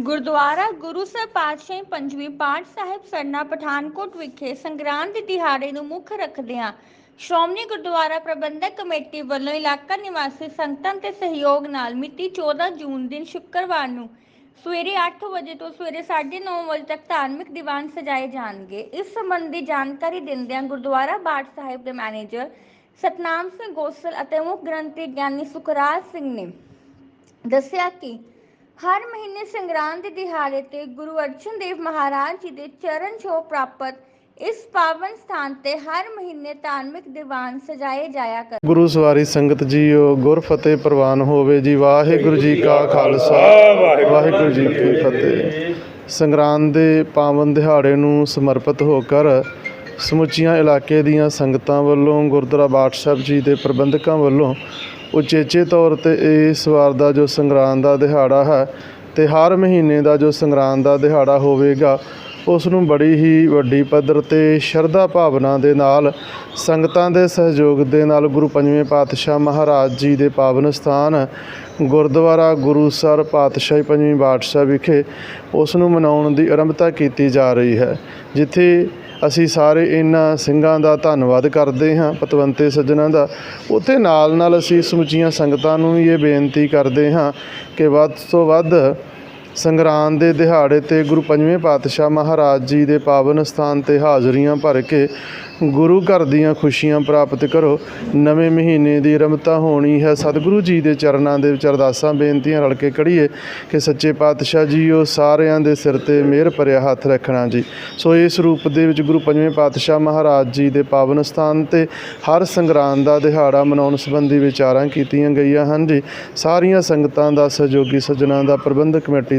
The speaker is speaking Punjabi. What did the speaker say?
ਗੁਰਦੁਆਰਾ ਗੁਰੂ ਸਾਹਿਬ ਪਾਤਸ਼ਾਹੀ ਪੰਜਵੀਂ ਪਾਠ ਸਾਹਿਬ ਸਰਨਾ ਪਠਾਨਕੋਟ ਵਿਖੇ ਸੰਗਰਾਂਦ ਦੇ ਦਿਹਾੜੇ ਨੂੰ ਮੁੱਖ ਰੱਖਦਿਆਂ ਸ਼੍ਰੋਮਣੀ ਗੁਰਦੁਆਰਾ ਪ੍ਰਬੰਧਕ ਕਮੇਟੀ ਵੱਲੋਂ ਇਲਾਕਾ ਨਿਵਾਸੀ ਸੰਗਤਾਂ ਦੇ ਸਹਿਯੋਗ ਨਾਲ ਮਿਤੀ 14 ਜੂਨ ਦਿਨ ਸ਼ੁੱਕਰਵਾਰ ਨੂੰ ਸਵੇਰੇ 8 ਵਜੇ ਤੋਂ ਸਵੇਰੇ 9:30 ਵਜੇ ਤੱਕ ਧਾਰਮਿਕ ਦੀਵਾਨ ਸਜਾਏ ਜਾਣਗੇ। ਇਸ ਸੰਬੰਧੀ ਜਾਣਕਾਰੀ ਦਿੰਦਿਆਂ ਗੁਰਦੁਆਰਾ ਬਾਠ ਸਾਹਿਬ ਦੇ ਮੈਨੇਜਰ ਸਤਨਾਮ ਸਿੰਘ ਗੋਸਲ ਅਤੇ ਮੁੱਖ ਗ੍ਰੰਥੀ ਗਿਆਨੀ ਸੁਖਰਾਜ ਸਿੰਘ ਨੇ ਦੱਸਿਆ ਕਿ ਹਰ ਮਹੀਨੇ ਸੰਗਰਾਂਦ ਦੇ ਦਿਹਾੜੇ ਤੇ ਗੁਰੂ ਅਰਜਨ ਦੇਵ ਮਹਾਰਾਜ ਜੀ ਦੇ ਚਰਨ ਛੋਹ ਪ੍ਰਾਪਤ ਇਸ ਪਾਵਨ ਸਥਾਨ ਤੇ ਹਰ ਮਹੀਨੇ ਧਾਰਮਿਕ ਦੀਵਾਨ ਸਜਾਏ ਜਾਇਆ ਕਰ ਗੁਰੂ ਸਵਾਰੀ ਸੰਗਤ ਜੀਓ, ਗੁਰ ਪ੍ਰਵਾਨ ਹੋਵੇ ਜੀ। ਵਾਹਿਗੁਰੂ ਜੀ ਕਾ ਖਾਲਸਾ। ਵਾਹਿਗੁਰੂ ਜੀ ਕੀ ਫਤਿਹ। ਸੰਗਰਾਂਦ ਦੇ ਪਾਵਨ ਦਿਹਾੜੇ ਨੂੰ ਸਮਰਪਿਤ ਹੋ ਕਰ ਸਮੁੱਚੀਆਂ ਇਲਾਕੇ ਦੀਆਂ ਸੰਗਤਾਂ ਵੱਲੋਂ ਗੁਰਦੁਆਰਾ ਬਾਠ ਸਾਹਿਬ ਜੀ ਦੇ ਪ੍ਰਬੰਧਕਾਂ ਵੱਲੋਂ ਉਚੇਚੇ ਤੌਰ ਤੇ ਇਸ ਵਾਰ ਦਾ ਜੋ ਸੰਗਰਾਂਦ ਦਾ ਦਿਹਾੜਾ ਹੈ ਤੇ ਹਰ ਮਹੀਨੇ ਦਾ ਜੋ ਸੰਗਰਾਂਦ ਦਾ ਦਿਹਾੜਾ ਹੋਵੇਗਾ ਉਸ ਨੂੰ ਬੜੀ ਹੀ ਵੱਡੀ ਪੱਧਰ ਤੇ ਸ਼ਰਧਾ ਭਾਵਨਾ ਦੇ ਨਾਲ, ਸੰਗਤਾਂ ਦੇ ਸਹਿਯੋਗ ਦੇ ਨਾਲ ਗੁਰੂ ਪੰਜਵੇਂ ਪਾਤਸ਼ਾਹ ਮਹਾਰਾਜ ਜੀ ਦੇ ਪਾਵਨ ਸਥਾਨ, ਗੁਰਦੁਆਰਾ ਗੁਰੂਸਰ ਪਾਤਸ਼ਾਹੀ ਪੰਜਵੀਂ ਬਾਦਸ਼ਾਹ ਵਿਖੇ ਉਸ ਨੂੰ ਮਨਾਉਣ ਦੀ ਆਰੰਭਤਾ ਕੀਤੀ ਜਾ ਰਹੀ ਹੈ, ਜਿੱਥੇ ਅਸੀਂ ਸਾਰੇ ਇਹਨਾਂ ਸਿੰਘਾਂ ਦਾ ਧੰਨਵਾਦ ਕਰਦੇ ਹਾਂ, ਪਤਵੰਤੇ ਸੱਜਣਾਂ ਦਾ। ਉੱਥੇ ਨਾਲ ਨਾਲ ਅਸੀਂ ਸਮੁੱਚੀਆਂ ਸੰਗਤਾਂ ਨੂੰ ਵੀ ਇਹ ਬੇਨਤੀ ਕਰਦੇ ਹਾਂ ਕਿ ਵੱਧ ਤੋਂ ਵੱਧ ਸੰਗਰਾਂਦ ਦੇ ਦਿਹਾੜੇ ਤੇ ਗੁਰੂ ਪੰਜਵੇਂ ਪਾਤਸ਼ਾਹ ਮਹਾਰਾਜ ਜੀ ਦੇ ਪਾਵਨ ਸਥਾਨ ਤੇ ਹਾਜ਼ਰੀਆਂ ਭਰ ਕੇ ਗੁਰੂ ਘਰ ਦੀਆਂ ਖੁਸ਼ੀਆਂ ਪ੍ਰਾਪਤ ਕਰੋ। ਨਵੇਂ ਮਹੀਨੇ ਦੀ ਰਮਤਾ ਹੋਣੀ ਹੈ। ਸਤਿਗੁਰੂ ਜੀ ਦੇ ਚਰਨਾਂ ਦੇ ਵਿੱਚ ਅਰਦਾਸਾਂ, ਬੇਨਤੀਆਂ ਰਲ ਕੇ ਕੜੀਏ ਕਿ ਸੱਚੇ ਪਾਤਸ਼ਾਹ ਜੀ ਉਹ ਸਾਰਿਆਂ ਦੇ ਸਿਰ ਤੇ ਮਿਹਰ ਭਰਿਆ ਹੱਥ ਰੱਖਣਾ ਜੀ। ਸੋ ਇਸ ਰੂਪ ਦੇ ਵਿੱਚ ਗੁਰੂ ਪੰਜਵੇਂ ਪਾਤਸ਼ਾਹ ਮਹਾਰਾਜ ਜੀ ਦੇ ਪਾਵਨ ਸਥਾਨ ਤੇ ਹਰ ਸੰਗਰਾਂਦ ਦਾ ਦਿਹਾੜਾ ਮਨਾਉਣ ਸੰਬੰਧੀ ਵਿਚਾਰਾਂ ਕੀਤੀਆਂ ਗਈਆਂ ਹਨ ਜੀ। ਸਾਰੀਆਂ ਸੰਗਤਾਂ ਦਾ ਸਹਿਯੋਗੀ ਸੱਜਣਾਂ ਦਾ ਪ੍ਰਬੰਧਕ ਕਮੇਟੀ